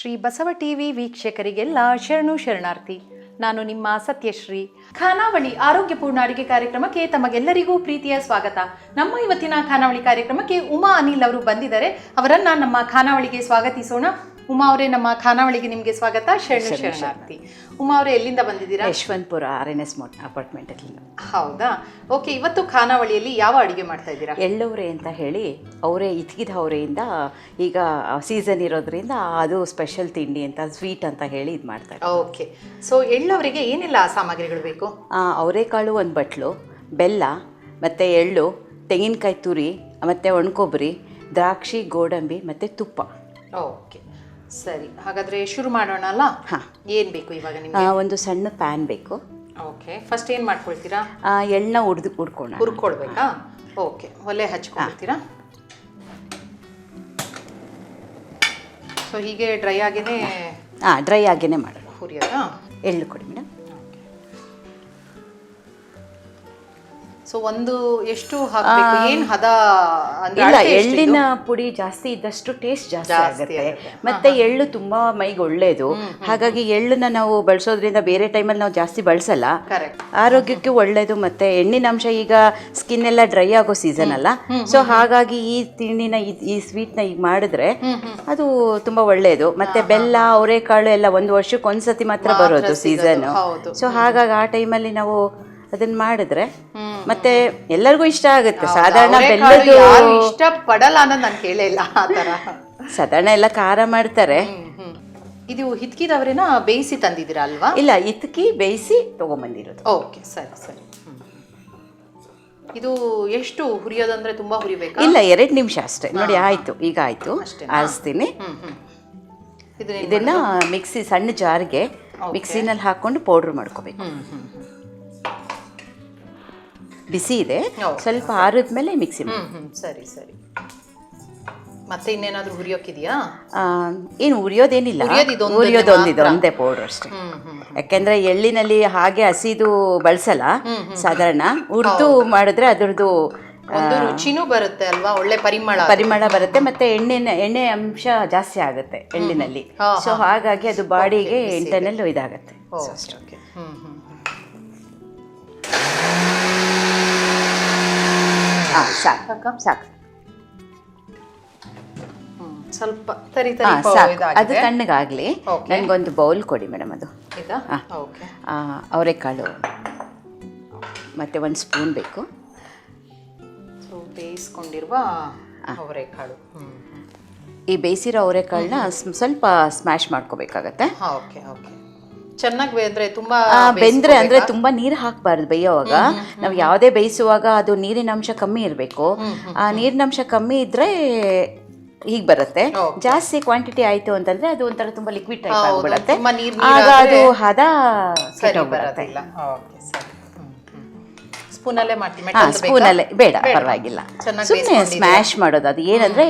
Shri Basava TV ವೀಕ್ಷಕರಿಗೆಲ್ಲ ಶರಣು ಶರಣಾರ್ಥಿ. ನಾನು ನಿಮ್ಮ ಸತ್ಯಶ್ರೀ. ಖಾನಾವಳಿ ಆರೋಗ್ಯಪೂರ್ಣ ಅಡುಗೆ ಕಾರ್ಯಕ್ರಮಕ್ಕೆ ತಮಗೆಲ್ಲರಿಗೂ ಪ್ರೀತಿಯ ಸ್ವಾಗತ. ನಮ್ಮ ಇವತ್ತಿನ ಖಾನಾವಳಿ ಕಾರ್ಯಕ್ರಮಕ್ಕೆ ಉಮಾ ಅನಿಲ್ ಅವರು ಬಂದಿದ್ದಾರೆ. ಅವರನ್ನ ನಮ್ಮ ಖಾನಾವಳಿಗೆ ಸ್ವಾಗತಿಸೋಣ. ಉಮಾ ಅವರೇ ನಮ್ಮ ಖಾನಾವಳಿಗೆ ನಿಮಗೆ ಸ್ವಾಗತ. ಶರಣು ಶರಣಾರ್ಥಿ. ಉಮಾ ಅವರೇ ಎಲ್ಲಿಂದ ಬಂದಿದ್ದೀರಾ? ಯಶವಂತಪುರ ಆರ್ ಎನ್ ಎಸ್ ಮೋಟ್ ಅಪಾರ್ಟ್ಮೆಂಟಲ್ಲಿ. ಹೌದಾ? ಓಕೆ ಇವತ್ತು ಖಾನಾವಳಿಯಲ್ಲಿ ಯಾವ ಅಡುಗೆ ಮಾಡ್ತಾ ಇದ್ದೀರಾ? ಎಳ್ಳವರೆ ಅಂತ ಹೇಳಿ ಅವರೇ ಇತ್ಗಿದ ಅವರೆಯಿಂದ ಈಗ ಸೀಸನ್ ಇರೋದ್ರಿಂದ ಅದು ಸ್ಪೆಷಲ್ ತಿಂಡಿ ಅಂತ ಸ್ವೀಟ್ ಅಂತ ಹೇಳಿ ಇದು ಮಾಡ್ತಾರೆ ಓಕೆ ಸೊ ಎಳ್ಳವರಿಗೆ ಏನೆಲ್ಲ ಸಾಮಗ್ರಿಗಳು ಬೇಕು? ಅವರೆಕಾಳು ಒಂದು ಬಟ್ಲು ಬೆಲ್ಲ ಮತ್ತು ಎಳ್ಳು ತೆಂಗಿನಕಾಯಿ ತುರಿ ಮತ್ತು ಒಣಕೊಬ್ಬರಿ ದ್ರಾಕ್ಷಿ ಗೋಡಂಬಿ ಮತ್ತು ತುಪ್ಪ. ಓಕೆ ಸರಿ ಹಾಗಾದ್ರೆ ಶುರು ಮಾಡೋಣ ಅಲ್ಲ? ಹಾಂ. ಏನ್ ಬೇಕು ಇವಾಗ ನಿಮಗೆ? ಒಂದು ಸಣ್ಣ ಪ್ಯಾನ್ ಬೇಕು. ಓಕೆ ಫಸ್ಟ್ ಏನ್ ಮಾಡ್ಕೊಳ್ತೀರಾ? ಎಳ್ಳನ್ನ ಉಡ್ದು ಉಡ್ಕೋಣ ಹುರ್ಕೊಳ್ಬೇಕಾ? ಓಕೆ ಒಲೆ ಹಚ್ಕೊಳ್ತೀರಾ? ಸೊ ಹೀಗೆ ಡ್ರೈ ಆಗೇನೆ ಹಾಂ ಡ್ರೈ ಆಗೇನೆ ಮಾಡೋಣ. ಹುರಿಯೋದಾ? ಎಳ್ಳು ಕೊಡಿ ಮೇಡಮ್. ಸೊ ಒಂದು ಎಷ್ಟು ಹಾಕ್ಬೇಕು? ಏನ್ ಹದ ಇಲ್ಲ ಎಳ್ಳಿನ ಪುಡಿ ಜಾಸ್ತಿ ಇದ್ದಷ್ಟು ಟೇಸ್ಟ್ ಜಾಸ್ತಿ ಆಗುತ್ತೆ. ಮತ್ತೆ ಎಳ್ಳು ತುಂಬಾ ಮೈಗೆ ಒಳ್ಳೇದು. ಹಾಗಾಗಿ ಎಳ್ಳನ್ನ ನಾವು ಬಳಸೋದ್ರಿಂದ ಬೇರೆ ಟೈಮಲ್ಲಿ ನಾವು ಜಾಸ್ತಿ ಬಳಸಲ್ಲ. ಆರೋಗ್ಯಕ್ಕೆ ಒಳ್ಳೇದು ಮತ್ತೆ ಎಣ್ಣಿನ ಅಂಶ ಈಗ ಸ್ಕಿನ್ ಎಲ್ಲ ಡ್ರೈ ಆಗೋ ಸೀಸನ್ ಅಲ್ಲ. ಸೊ ಹಾಗಾಗಿ ಈ ತಿಂಡಿನ ಈ- ಸ್ವೀಟ್ ಸ್ವೀಟ್ನ ಈಗ ಮಾಡಿದ್ರೆ ಅದು ತುಂಬಾ ಒಳ್ಳೇದು. ಮತ್ತೆ ಬೆಲ್ಲ ಅವರೆಕಾಳು ಎಲ್ಲ ಒಂದು ವರ್ಷಕ್ಕೆ ಒಂದ್ಸತಿ ಮಾತ್ರ ಬರೋದು ಸೀಸನ್. ಸೊ ಹಾಗಾಗಿ ಆ ಟೈಮಲ್ಲಿ ನಾವು ಅದನ್ನ ಮಾಡಿದ್ರೆ ಮತ್ತೆ ಎಲ್ಲರಿಗೂ ಇಷ್ಟ ಆಗುತ್ತೆ. ಸಾಧಾರಣ ಬೆಲ್ಲದ್ದು ಯಾರು ಇಷ್ಟ ಪಡಲ್ಲ ಅನ್ನೋದು ನಾನು ಕೇಳೇ ಇಲ್ಲ ಆ ಥರ. ಸಾಧಾರಣ ಎಲ್ಲ ಖಾರ ಮಾಡ್ತಾರೆ. ಇದು ಹಿತ್ಕಿದವರೇನ ಬೇಯಿಸಿ ತಂದಿದ್ದೀರಾ ಅಲ್ವಾ? ಇಲ್ಲ ಹಿತ್ಕಿ ಬೇಯಿಸಿ ತಗೊಂಬಂದಿರೋದು. ಓಕೆ ಸರಿ ಸರಿ. ಇದು ಎಷ್ಟು ಹುರಿಯೋದಂದ್ರೆ ತುಂಬಾ ಹುರಿಬೇಕು? ಇಲ್ಲ ಎರಡು ನಿಮಿಷ ಅಷ್ಟೇ. ನೋಡಿ ಆಯ್ತು ಈಗ ಆಯ್ತು. ಆರಿಸ್ತೀನಿ. ಇದನ್ನ ಮಿಕ್ಸಿ ಸಣ್ಣ ಜಾರ್ಗೆ ಮಿಕ್ಸಿನಲ್ಲಿ ಹಾಕೊಂಡು ಪೌಡ್ರ್ ಮಾಡ್ಕೋಬೇಕು. ಬಿಸಿ ಇದೆ. ಸ್ವಲ್ಪ ಆರಿದ ಮೇಲೆ ಮಿಕ್ಸಿ ಮಾಡಿ ಸರಿ ಸರಿ. ಮತ್ತೆ ಇನ್ನೇನಾದ್ರೂ ಉರಿಯೋಕಿದೆಯಾ ಏನು ಉರಿಯೋದೇನಿಲ್ಲ ಉರಿಯೋದೊಂದಿದೆ ಒಂದೇ ಪೌಡ್ರ್ ಅಷ್ಟೇ. ಯಾಕೆಂದ್ರೆ ಎಳ್ಳಿನಲ್ಲಿ ಹಾಗೆ ಹಸಿದು ಬಳಸಲ್ಲ ಸಾಧಾರಣ. ಹುರಿದು ಮಾಡಿದ್ರೆ ಅದರದ್ದು ಒಂದು ರುಚಿನೂ ಬರುತ್ತೆ ಅಲ್ವಾ? ಒಳ್ಳೆ ಪರಿಮಳ ಪರಿಮಳ ಬರುತ್ತೆ ಮತ್ತೆ ಎಣ್ಣೆನ ಎಣ್ಣೆ ಅಂಶ ಜಾಸ್ತಿ ಆಗುತ್ತೆ ಎಳ್ಳಿನಲ್ಲಿ. ಸೊ ಹಾಗಾಗಿ ಅದು ಬಾಡಿಗೆ ಇಂಟರ್ನಲ್ ಇದಾಗತ್ತೆ. ಹಾಂ ಸಾಕು ಸಾಕು. ಹ್ಮ್ ಸ್ವಲ್ಪ ತರಿ ಹಾಂ ತರಿ ಸಾಕು. ಅದು ತಣ್ಣಗಾಗಲಿ. Okay. ನನಗೊಂದು ಬೌಲ್ ಕೊಡಿ ಮೇಡಮ್ ಅದು. ಇದಾ. ಓಕೆ ಆ, ಅವರೆಕಾಳು. ಮತ್ತು ಒಂದು ಸ್ಪೂನ್ ಬೇಕು. ಸೊ ಬೇಯಿಸ್ಕೊಂಡಿರುವ ಅವರೆಕಾಳು. ಹ್ಮ್ ಈ ಬೇಯಿಸಿರೋ ಅವರೆಕಾಳನ್ನ ಸ್ವಲ್ಪ ಸ್ಮ್ಯಾಶ್ ಮಾಡ್ಕೋಬೇಕಾಗತ್ತೆ. ಓಕೆ ಓಕೆ ಚೆನ್ನಾಗಿ ಬೆಂದ್ರೆ ತುಂಬಾ ಬೆಂದ್ರೆ ಅಂದ್ರೆ ತುಂಬಾ ನೀರು ಹಾಕಬಾರ್ದು ಬೇಯೋವಾಗ. ನಾವು ಯಾವುದೇ ಬೇಯಿಸುವಾಗ ಅದು ನೀರಿನ ಅಂಶ ಕಮ್ಮಿ ಇರಬೇಕು. ಆ ನೀರಿನ ಅಂಶ ಕಮ್ಮಿ ಇದ್ರೆ ಹೀಗೆ ಬರುತ್ತೆ. ಜಾಸ್ತಿ ಕ್ವಾಂಟಿಟಿ ಆಯ್ತು ಅಂತಂದ್ರೆ ಅದು ಒಂಥರ ತುಂಬಾ ಲಿಕ್ವಿಡ್ ಟೈಪ್ ಆಗ್ಬಿಡುತ್ತೆ. ಆಗ ಅದು ಹದ ಸರಿ ಬರುತ್ತೆ ಸ್ಪೂನಲ್ಲೇ ಮಾಡ್ತೀವಿ ಸ್ಪೂನಲ್ಲೇ. ಬೇಡ ಪರವಾಗಿಲ್ಲ. ಸುಮ್ಮನೆ ಸ್ಮ್ಯಾಶ್ ಮಾಡೋದು. ಅದು ಏನಂದ್ರೆ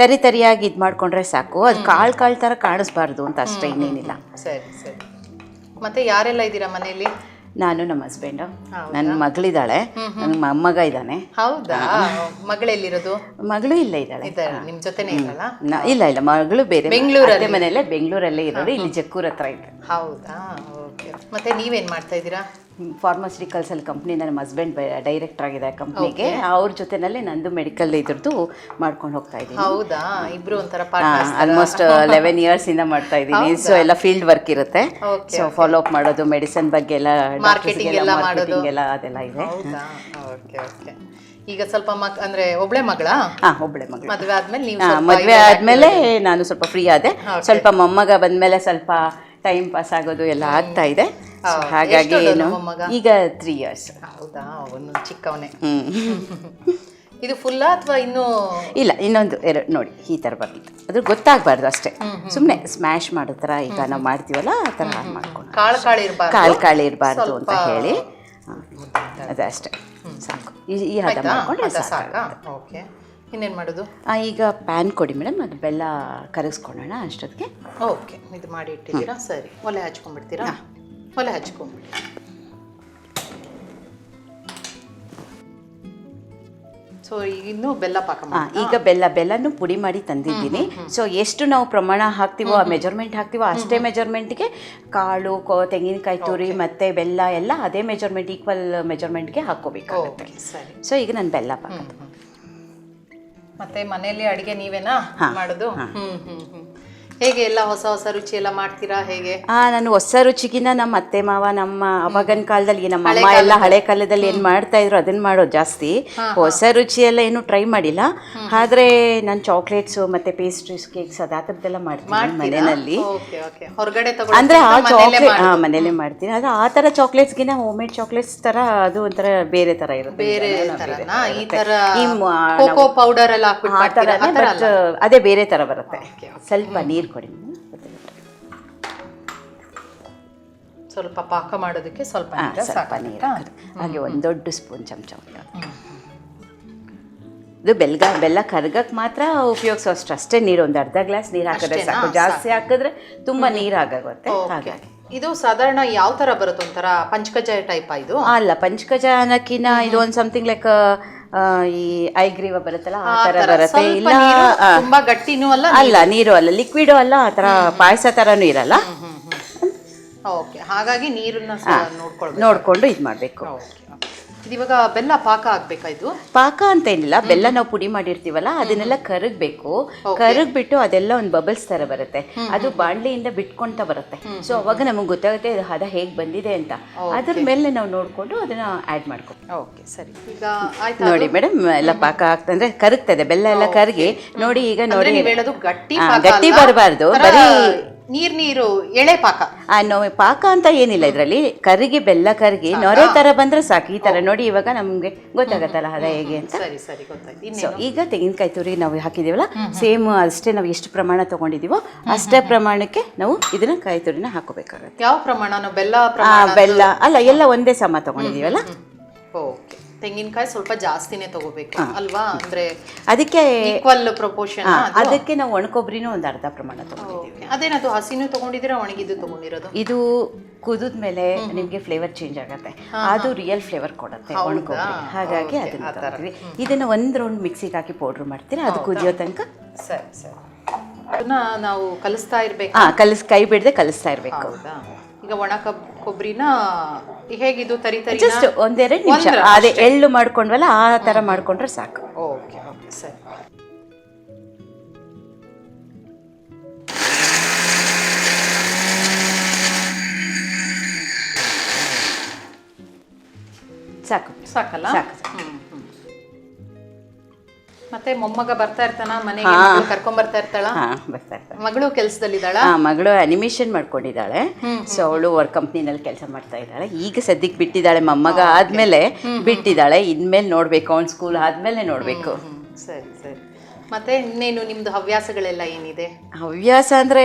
ತರಿ ತರಿಯಾಗಿ ಇದು ಮಾಡ್ಕೊಂಡ್ರೆ ಸಾಕು. ಅದು ಕಾಳು ಕಾಳು ತರ ಕಾಣಿಸ್ಬಾರ್ದು ಅಂತ ಅಷ್ಟೇ ಇನ್ನೇನಿಲ್ಲ. ಸರಿ ಸರಿ. ಮತ್ತೆ ಯಾರೆಲ್ಲ ಇದ್ದೀರಾ ಮನೆಯಲ್ಲಿ? ನಾನು ನಮ್ಮ ಹಸ್ಬೆಂಡ್ ನನ್ನ ಮಗಳಿದ್ದಾಳೆ. ನನ್ನ ಮೊಮ್ಮಗ ಇದ್ದಾನೆ. ಹೌದಾ? ಮಗಳೆಲ್ಲಿರೋದು ಮಗಳು ಇಲ್ಲೇ ಇದ್ದಾಳೆ. ನಿಮ್ ಜೊತೆನೇ ಇರಲ್ಲ ಇಲ್ಲ ಇಲ್ಲ. ಮಗಳು ಬೇರೆ ಬೆಂಗಳೂರಲ್ಲಿ? ಮನೆಯಲ್ಲೇ ಬೆಂಗಳೂರಲ್ಲೇ ಇರೋದು ಇಲ್ಲಿ ಜಕ್ಕೂರ್ ಹತ್ರ ಇದೆ ಹೌದಾ? ಓಕೆ. ಮತ್ತೆ ನೀವೇನ್ ಮಾಡ್ತಾ ಇದ್ದೀರಾ? ಫಾರ್ಮಾಸ್ಯೂಟಿಕಲ್ಸ್ ಅಲ್ಲಿ ಕಂಪ್ನಿ ನಮ್ಮ ಹಸ್ಬೆಂಡ್ ಡೈರೆಕ್ಟರ್ ಆಗಿದೆ ಕಂಪ್ನಿಗೆ ಅವ್ರ ಜೊತೆನಲ್ಲಿ ನಂದು ಮೆಡಿಕಲ್ ಇದ್ರದ್ದು ಮಾಡ್ಕೊಂಡು ಹೋಗ್ತಾ ಇದ್ದೀನಿ. ಹೌದಾ? ಇಬ್ರು ಒಂಥರ ಆಲ್ಮೋಸ್ಟ್ ಲೆವೆನ್ ಇಯರ್ಸ್ ಇಂದ ಮಾಡ್ತಾ ಇದ್ದೀನಿ. ಸೊ ಎಲ್ಲ ಫೀಲ್ಡ್ ವರ್ಕ್ ಇರುತ್ತೆ. ಸೊ ಫಾಲೋ ಅಪ್ ಮಾಡೋದು ಮೆಡಿಸಿನ್ ಬಗ್ಗೆ ಎಲ್ಲ ಮಾರ್ಕೆಟಿಂಗ್ ಎಲ್ಲ ಮಾಡೋದು. ಮಾರ್ಕೆಟಿಂಗ್ ಎಲ್ಲ ಅದೆಲ್ಲ ಇದೆ. ಓಕೆ ಓಕೆ ಈಗ ಸ್ವಲ್ಪ ಮಕ್ ಅಂದ್ರೆ ಒಬ್ಳೆ ಮಗಳ? ಹಾ ಒಬ್ಳೆ ಮಗಳ. ಮದುವೆ ಆದ್ಮೇಲೆ ನೀವು ಮದುವೆ ಆದ್ಮೇಲೆ ನಾನು ಸ್ವಲ್ಪ ಫ್ರೀ ಆದೆ. ಸ್ವಲ್ಪ ಮೊಮ್ಮಗ ಬಂದ್ಮೇಲೆ ಸ್ವಲ್ಪ ಟೈಮ್ ಪಾಸ್ ಆಗೋದು ಎಲ್ಲ ಆಗ್ತಾ ಇದೆ. ಹಾಗಾಗಿ ಏನು? ಈಗ ತ್ರೀ ಇಯರ್ಸ್ ಹೌದಾ? ಅವನು ಚಿಕ್ಕವನೇ. ಇದು ಫುಲ್ಲಾ ಅಥವಾ ಇನ್ನೂ ಇಲ್ಲ ಇನ್ನೊಂದು ಎರಡು ನೋಡಿ ಈ ಥರ ಬರ್ತಿತ್ತು ಅದ್ರ ಗೊತ್ತಾಗಬಾರ್ದು ಅಷ್ಟೇ. ಸುಮ್ಮನೆ ಸ್ಮ್ಯಾಶ್ ಮಾಡೋ ಥರ ಈಗ ನಾವು ಮಾಡ್ತೀವಲ್ಲ ಆ ಥರ ಮಾಡ್ಕೊಂಡು ಕಾಳು ಕಾಳು ಇರಬಾರ್ದು. ಕಾಳು ಕಾಳು ಇರಬಾರ್ದು ಅಂತ ಹೇಳಿ. ಅದೇ ಅಷ್ಟೇ. ಸಾಕು. ಈ ಹದ ಮಾಡ್ಕೊಂಡ್ರೆ ಅದ ಸಾಕು? ಓಕೆ. ಇನ್ನೇನು ಮಾಡೋದು? ಹಾಂ ಈಗ ಪ್ಯಾನ್ ಕೊಡಿ ಮೇಡಮ್ ಅದು ಬೆಲ್ಲ ಕರಗಿಸ್ಕೊಳ್ಳೋಣ ಅಷ್ಟೊತ್ತಿಗೆ. ಓಕೆ. ಇದು ಮಾಡಿ ಇಟ್ಟಿದ್ದೀರಾ? ಸರಿ. ಒಲೆ ಹಚ್ಕೊಂಡ್ಬಿಡ್ತೀರಾ? ಒಲೆ ಹಚ್ಕೊಂಡ್ಬಿಡಿ ಸೊ ಇನ್ನು ಬೆಲ್ಲ ಪಾಕ ಈಗ ಬೆಲ್ಲ ಬೆಲ್ಲನು ಪುಡಿ ಮಾಡಿ ತಂದಿದ್ದೀನಿ. ಸೊ ಎಷ್ಟು ನಾವು ಪ್ರಮಾಣ ಹಾಕ್ತೀವೋ ಆ ಮೆಜರ್ಮೆಂಟ್ ಹಾಕ್ತೀವೋ ಅಷ್ಟೇ ಮೆಜರ್ಮೆಂಟ್ಗೆ ಕಾಳು ಕೋ ತೆಂಗಿನಕಾಯಿ ತುರಿ ಮತ್ತೆ ಬೆಲ್ಲ ಎಲ್ಲ ಅದೇ ಮೆಜರ್ಮೆಂಟ್ ಈಕ್ವಲ್ ಮೆಜರ್ಮೆಂಟ್ಗೆ ಓಕೆ ಸರಿ. ಸೊ ಈಗ ನಾನು ಬೆಲ್ಲ ಪಾಕ ಮತ್ತೆ ಮನೆಯಲ್ಲಿ ಅಡುಗೆ ನೀವೇನಾ ಮಾಡೋದು? ಹ್ಞೂ ಹ್ಞೂ ಹೇಗೆ ಎಲ್ಲ ಹೊಸ ಹೊಸ ರುಚಿ ಎಲ್ಲ ಮಾಡ್ತೀರಾ ಹೇಗೆ? ಆ ನಾನು ಹೊಸ ರುಚಿಗಿನ ನಮ್ಮ ಅತ್ತೆ ಮಾವ ನಮ್ಮ ಅವಾಗನ ಕಾಲದಲ್ಲಿ ನಮ್ಮ ಅಮ್ಮ ಎಲ್ಲ ಹಳೆ ಕಾಲದಲ್ಲಿ ಏನ್ ಮಾಡ್ತಾ ಇದ್ರು ಅದನ್ನ ಮಾಡೋದು ಜಾಸ್ತಿ. ಹೊಸ ರುಚಿ ಎಲ್ಲ ಏನು ಟ್ರೈ ಮಾಡಿಲ್ಲ. ಆದ್ರೆ ನಾನು ಚಾಕ್ಲೇಟ್ಸ್ ಮತ್ತೆ ಪೇಸ್ಟ್ರೀಸ್ ಕೇಕ್ಸ್ ಅದ ಥರದ್ದೆಲ್ಲ ಮಾಡ್ತೀನಿ ಮನೆಯಲ್ಲಿ. ಹೊರಗಡೆ ಅಂದ್ರೆ ಆ ಚಾಕ್ಲೇಟ್ ಹಾ ಮನೇಲೆ ಮಾಡ್ತೀನಿ. ಅದು ಆ ತರ ಚಾಕ್ಲೇಟ್ಸ್ಗಿನ ಹೋಮ್ ಮೇಡ್ ಚಾಕ್ಲೇಟ್ಸ್ ತರ ಅದು ಒಂಥರ ಬೇರೆ ತರ ಇರುತ್ತೆ ಬೇರೆ ಈ ತರ ಪೌಡರ್ ಎಲ್ಲ ಆ ಅದೇ ಬೇರೆ ತರ ಬರುತ್ತೆ. ಸ್ವಲ್ಪ ನೀರು ಕೊಡಿ ಸ್ವಲ್ಪ ಪಾಕ ಮಾಡೋದಕ್ಕೆ ಸ್ವಲ್ಪ ಸ್ವಲ್ಪ ನೀರು ಹಾಗೆ ಒಂದು ದೊಡ್ಡ ಸ್ಪೂನ್ ಚಮಚ ಇದು ಬೆಲ್ಗ ಬೆಲ್ಲ ಕರ್ಗಕ್ಕೆ ಮಾತ್ರ ಉಪಯೋಗಿಸೋ ಅಷ್ಟು ಅಷ್ಟೇ ನೀರು ಒಂದು ಅರ್ಧ ಗ್ಲಾಸ್ ನೀರು ಹಾಕಿದ್ರೆ ಸಾಕು. ಜಾಸ್ತಿ ಹಾಕಿದ್ರೆ ತುಂಬಾ ನೀರು ಆಗುತ್ತೆ ಹಾಗಾಗಿ. ಇದು ಸಾಧಾರಣ ಯಾವ ತರ ಬರುತ್ತೆ ಒಂಥರ? ಪಂಚಕಜಾಯ ಟೈಪ್ ಇದು? ಅಲ್ಲ ಪಂಚಕಜಾನಕ್ಕಿನ ಇದು ಒಂದು ಸಮಥಿಂಗ್ ಲೈಕ್ ಈ ಐಗ್ರೀವ ಬರುತ್ತಲ್ಲ ಆ ತರ ಬರುತ್ತೆ. ಇಲ್ಲ ಆ, ತುಂಬಾ ಗಟ್ಟಿನೂ ಅಲ್ಲ ಅಲ್ಲ ನೀರು. ಅಲ್ಲ ಲಿಕ್ವಿಡ್ ಅಲ್ಲ ಆ ತರ ಪಾಯಸ ತರನು ಇರಲ್ಲ. ಓಕೆ ಹಾಗಾಗಿ ನೀರನ್ನ ನೋಡ್ಕೊಂಡು ನೋಡ್ಕೊಳ್ಬೇಕು. ನೋಡಿಕೊಂಡು ಇದು ಮಾಡಬೇಕು ಓಕೆ. ಇದು ಇವಾಗ ಬೆಲ್ಲ ಪಾಕ ಆಗ್ಬೇಕಾ ಇದು? ಪಾಕ ಅಂತ ಏನಿಲ್ಲ ಬೆಲ್ಲ ನಾವು ಪುಡಿ ಮಾಡಿರ್ತೀವಲ್ಲ ಅದನ್ನೆಲ್ಲ ಕರಗಬೇಕು. ಕರಗ್ಬಿಟ್ಟು ಅದೆಲ್ಲ ಒಂದು ಬಬಲ್ಸ್ ತರ ಬರುತ್ತೆ. ಅದು ಬಾಣ್ಲಿಯಿಂದ ಬಿಟ್ಕೊಂತ ಬರುತ್ತೆ. ಸೊ ಅವಾಗ ನಮಗೆ ಗೊತ್ತಾಗುತ್ತೆ ಇದು ಹದ ಹೇಗೆ ಬಂದಿದೆ ಅಂತ. ಅದ್ರ ಮೇಲೆ ನಾವು ನೋಡ್ಕೊಂಡು ಅದನ್ನ ಆಡ್ ಮಾಡ್ಕೊ ಓಕೆ ಸರಿ. ಈಗ ಆಯ್ತಾ ನೋಡಿ ಮೇಡಮ್ ಎಲ್ಲ ಪಾಕ ಆಗ್ತಂದ್ರೆ ಕರಗ್ತದೆ ಬೆಲ್ಲ ಎಲ್ಲ ಕರಗಿ ನೋಡಿ ಈಗ ನೋಡಿ ಗಟ್ಟಿ ಗಟ್ಟಿ ಬರಬಾರ್ದು ಬರೀ ನೀರ್ ನೀರು ಎಳೆ ಪಾಕ. ಪಾಕ ಅಂತ ಏನಿಲ್ಲ ಇದರಲ್ಲಿ. ಕರಿಗೆ ಬೆಲ್ಲ ಕರಿಗೆ ನೊರೆ ತರ ಬಂದ್ರೆ ಸಾಕು. ಈ ತರ ನೋಡಿ ಇವಾಗ ನಮ್ಗೆ ಗೊತ್ತಾಗತ್ತಲ್ಲ ಹದ ಹೇಗೆ ಅಂತ. ಸರಿ ಸರಿ ಸೊ ಈಗ ತೆಂಗಿನಕಾಯಿ ತುರಿ ನಾವು ಹಾಕಿದೀವಲ್ಲ ಸೇಮ್ ಅಷ್ಟೇ ನಾವು ಎಷ್ಟು ಪ್ರಮಾಣ ತಗೊಂಡಿದೀವೋ ಅಷ್ಟೇ ಪ್ರಮಾಣಕ್ಕೆ ನಾವು ಇದನ್ನ ಕಾಯಿ ತುರಿನ ಹಾಕೋಬೇಕಾಗತ್ತೆ. ಯಾವ ಪ್ರಮಾಣ? ಬೆಲ್ಲ ಬೆಲ್ಲ ಅಲ್ಲ ಎಲ್ಲ ಒಂದೇ ಸಮ ತಗೊಂಡಿದೀವಲ್ಲ ಓಕೆ. ತೆಂಗಿನಕಾಯಿ ಸ್ವಲ್ಪ ಜಾಸ್ತಿನೇ ತಗೋಬೇಕು ಅಲ್ವಾ? ಅಂದ್ರೆ ಅದಕ್ಕೆ ಈಕ್ವಲ್ ಪ್ರಪೋರ್ಷನ್ ಅದಕ್ಕೆ ನಾವು ಒಣಕೊಬ್ಬರಿನೂ ಒಂದು ಅರ್ಧ ಪ್ರಮಾಣ ತಗೊಂಡಿದ್ದೀವಿ. ಅದೇನದು ಹಸಿನೂ ತಗೊಂಡಿದ್ದೀರಾ ಒಣಗಿದ್ದು ತಗೊಂಡಿರೋದು? ಇದು ಕುದಿದ ಮೇಲೆ ನಿಮಗೆ ಫ್ಲೇವರ್ ಚೇಂಜ್ ಆಗುತ್ತೆ. ಅದು ರಿಯಲ್ ಫ್ಲೇವರ್ ಕೊಡುತ್ತೆ ಒಣಕೊಬ್ಬರಿ. ಹಾಗಾಗಿ ಅದನ್ನ ತರ್ತೀವಿ ಇದನ್ನ ಒಂದು ರೌಂಡ್ ಮಿಕ್ಸಿಗೆ ಹಾಕಿ ಪೌಡ್ರ್ ಮಾಡ್ತೀರಾ? ಅದು ಕುದಿಯೋ ತನಕ? ಸರಿ ಸರಿ. ಅದನ್ನ ನಾವು ಕಲಿಸ್ತಾ ಇರ್ಬೇಕು? ಕಲಿಸ್ ಕೈ ಬಿಡದೆ ಕಲಿಸ್ತಾ ಇರ್ಬೇಕು. ಹೌದಾ? ಈಗ ಒಣ ಕಬ್ ಕೊಬ್ಬರಿನ ಹೇಗಿದು ತರಿ ತರಿ ಜಸ್ಟ್ ಒಂದೆರಡು ನಿಮಿಷ. ಅದೇ ಎಳ್ಳು ಮಾಡ್ಕೊಂಡ್ವಲ್ಲ ಆ ಥರ ಮಾಡ್ಕೊಂಡ್ರೆ ಸಾಕು. ಓಕೆ ಓಕೆ ಸರಿ. ಸಾಕು. ಸಾಕಲ್ಲ? ಸಾಕು ಹ್ಮ್, ಹ್ಮ್. ಮತ್ತೆ ಮೊಮ್ಮಗ ಬರ್ತಾ ಇರ್ತಾನ ಮನೆಗೆ ಕರ್ಕೊಂಡ್ ಬರ್ತಾ ಇರ್ತಾಳ? ಹಾ ಬರ್ತಾ ಇರ್ತಾರೆ ಮಗಳು ಕೆಲ್ಸದಲ್ಲಿದ್ದಾಳ? ಮಗಳು ಅನಿಮೇಷನ್ ಮಾಡ್ಕೊಂಡಿದ್ದಾಳೆ. ಸೊ ಅವಳು ವರ್ಕ್ ಕಂಪ್ನಿನಲ್ಲಿ ಕೆಲಸ ಮಾಡ್ತಾ ಇದ್ದಾಳೆ. ಈಗ ಸದ್ಯಕ್ಕೆ ಬಿಟ್ಟಿದ್ದಾಳೆ ಮೊಮ್ಮಗ ಆದ್ಮೇಲೆ ಬಿಟ್ಟಿದ್ದಾಳೆ. ಇನ್ಮೇಲೆ ನೋಡ್ಬೇಕು ಅವ್ನ ಸ್ಕೂಲ್ ಆದ್ಮೇಲೆ ನೋಡ್ಬೇಕು. ಸರಿ ಸರಿ. ಮತ್ತೆ ಇನ್ನೇನು ನಿಮ್ದು ಹವ್ಯಾಸಗಳೆಲ್ಲ ಏನಿದೆ? ಹವ್ಯಾಸ ಅಂದ್ರೆ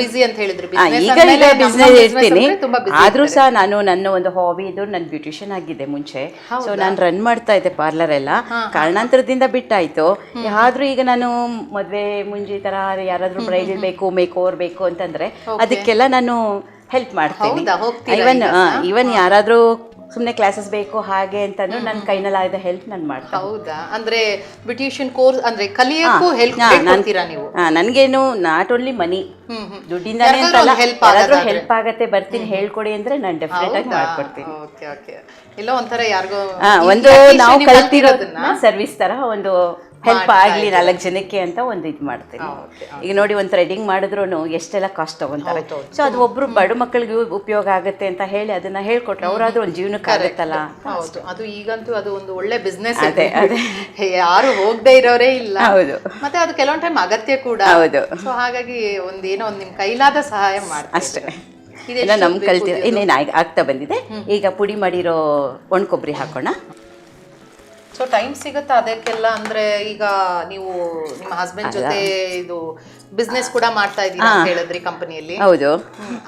ಬಿಸಿ ಅಂತ ಹೇಳಿದ್ರು? ಈಗ ಅಂದ್ಮೇಲೆ ಈಗ ನಮ್ಮ ಬಿಸ್ನೆಸ್ business ಇರ್ತೀನಿ. ಅಂದ್ರೆ ತುಂಬಾ busy ಆದ್ರೂ ಸಹ ನಾನು ನನ್ನ ಒಂದು ಹಾಬಿ ಇದು ನನ್ನ ಬ್ಯೂಟಿಷಿಯನ್ ಆಗಿದೆ ಮುಂಚೆ. ಸೊ ನಾನು ರನ್ ಮಾಡ್ತಾ ಇದ್ದೆ ಪಾರ್ಲರ್ ಎಲ್ಲ. ಕಾರಣಾಂತರದಿಂದ ಬಿಟ್ಟಾಯ್ತು. ಆದ್ರೂ ಈಗ ನಾನು ಮದ್ವೆ ಮುಂಜಿ ತರ ಯಾರಾದ್ರೂ ಬ್ರೈಡ್ ಬೇಕು ಮೇಕ್ ಓವರ್ ಬೇಕು ಅಂತಂದ್ರೆ ಅದಕ್ಕೆಲ್ಲ ನಾನು ಹೆಲ್ಪ್ ಮಾಡ್ತೀನಿ. ಇವನ್ ಇವನ್ ಯಾರಾದ್ರೂ ಸುಮ್ಮನೆ ಕ್ಲಾಸಸ್ ಬೇಕು ಹಾಗೆ ಅಂತಂದ್ರೆ ನನ್ನ ಕೈನಲ್ಲಾದ ಹೆಲ್ಪ್ ನಾನು ಮಾಡ್ತೀನಿ. ಹೌದಾ? ಅಂದ್ರೆ ಬ್ಯೂಟಿಷಿಯನ್ ಕೋರ್ಸ್ ಅಂದ್ರೆ ಕಲಿಯಕ್ಕೂ ಹೆಲ್ಪ್ ಮಾಡ್ತೀರಾ ನೀವು? ಹಾ, ನನ್ಗೇನು ನಾಟ್ ಓನ್ಲಿ ಮನಿ ದುಡ್ಡಿಂದ ಹೆಲ್ಪ್. ಹೆಲ್ಪ್ ಆಗತ್ತೆ ಬರ್ತೀನಿ ಹೇಳ್ಕೊಡಿ ಅಂದ್ರೆ ನಾನು ಡೆಫಿನೆಟ್ ಆಗಿ ಮಾಡ್ಕೊಡ್ತೀನಿ. Okay okay. ಇಲ್ಲ ಒಂಥರ ಯಾರಿಗೋ ಹಾ, ಒಂದು ನಾವು ಕಲ್ತಿರೋದನ್ನ ಸರ್ವಿಸ್ ತರ ಒಂದು ಹೆಲ್ಪ್ ಆಗಲಿ ನಾಲ್ಕು ಜನಕ್ಕೆ ಅಂತ ಒಂದು ಇದು ಮಾಡ್ತೀನಿ. ಈಗ ನೋಡಿ ಒಂದು ಥ್ರೆಡಿಂಗ್ ಮಾಡಿದ್ರು ಎಷ್ಟೆಲ್ಲ ಕಾಸ್ಟ್ ತಗೊಂತಾರೆ. ಸೊ ಅದು ಒಬ್ರು ಬಡ ಮಕ್ಕಳಿಗೆ ಉಪಯೋಗ ಆಗುತ್ತೆ ಅಂತ ಹೇಳಿ ಅದನ್ನ ಹೇಳ್ಕೊಟ್ರೆ ಅವರಾದ್ರೂ ಒಂದು ಜೀವನಕ್ಕೆ ಆಗುತ್ತಲ್ಲ? ಹೌದು. ಅದು ಈಗಂತೂ ಅದು ಒಂದು ಒಳ್ಳೆ ಬಿಸ್ನೆಸ್ ಅದೇ, ಅದೇ. ಯಾರು ಹೋಗದೆ ಇರೋರೇ ಇಲ್ಲ. ಹೌದು. ಮತ್ತೆ ಅದು ಕೆಲವೊಂದು ಟೈಮ್ ಅಗತ್ಯ ಕೂಡ. ಹೌದು. ಸೊ ಹಾಗಾಗಿ ಒಂದು ಏನೋ ಒಂದು ನಿಮ್ ಕೈಲಾದ ಸಹಾಯ ಮಾಡಿ ಅಷ್ಟೇ. ಇದೆಲ್ಲ ನಮ್ ಕಲ್ತಿರೋ ಇನ್ನೇನು ಆಗ್ತಾ ಬಂದಿದೆ. ಈಗ ಪುಡಿ ಮಾಡಿರೋ ಒಣ ಕೊಬ್ಬರಿ ಹಾಕೋಣ. ಸೊ ಟೈಮ್ ಸಿಗುತ್ತಾ ಅದಕ್ಕೆಲ್ಲ ಅಂದ್ರೆ ಈಗ ನೀವು ನಿಮ್ಮ ಹಸ್ಬೆಂಡ್ ಜೊತೆ ಇದು ಬಿಸ್ನೆಸ್ ಕೂಡ ಮಾಡ್ತಾ ಇದ್ದೀರಾ ಅಂತ ಹೇಳಿದ್ರಿ ಕಂಪನಿಯಲ್ಲಿ ಹೌದು.